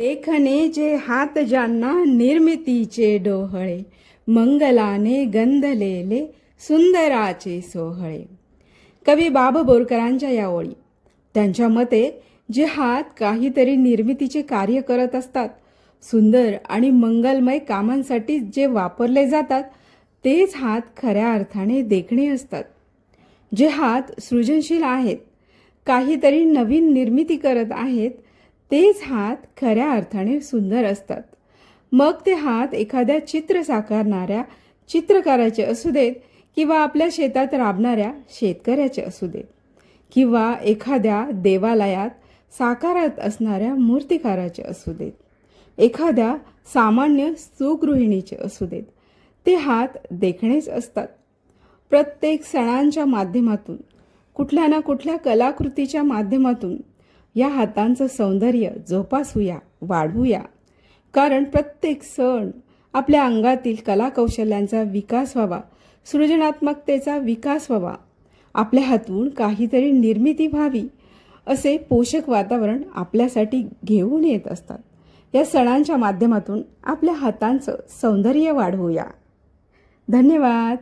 लेखने जे हात ज्यांना निर्मितीचे डोहळे मंगलाने गंधलेले सुंदराचे सोहळे. कवी बाब बोरकरांच्या या ओळी. त्यांच्या मते जे हात काहीतरी निर्मितीचे कार्य करत असतात सुंदर आणि मंगलमय कामांसाठी जे वापरले जातात तेच हात खऱ्या अर्थाने देखणे असतात. जे हात सृजनशील आहेत काहीतरी नवीन निर्मिती करत आहेत तेच हात खऱ्या अर्थाने सुंदर असतात. मग ते हात एखाद्या चित्र साकारणाऱ्या चित्रकाराचे असू देत किंवा आपल्या शेतात राबणाऱ्या शेतकऱ्याचे असू देत किंवा एखाद्या देवालयात साकारत असणाऱ्या मूर्तिकाराचे असू देत. एखाद्या सामान्य सुगृहिणीचे असू देत. ते हात देखणेच असतात. प्रत्येक सणांच्या माध्यमातून कुठल्या ना कुठल्या कलाकृतीच्या माध्यमातून या हातांचं सौंदर्य जोपासूया वाढवूया. कारण प्रत्येक सण आपल्या अंगातील कलाकौशल्यांचा विकास व्हावा सृजनात्मकतेचा विकास व्हावा. आपल्या हातून काहीतरी निर्मिती व्हावी असे पोषक वातावरण आपल्यासाठी घेऊन येत असतात. या सणांच्या माध्यमातून आपल्या हातांचं सौंदर्य वाढवूया. धन्यवाद.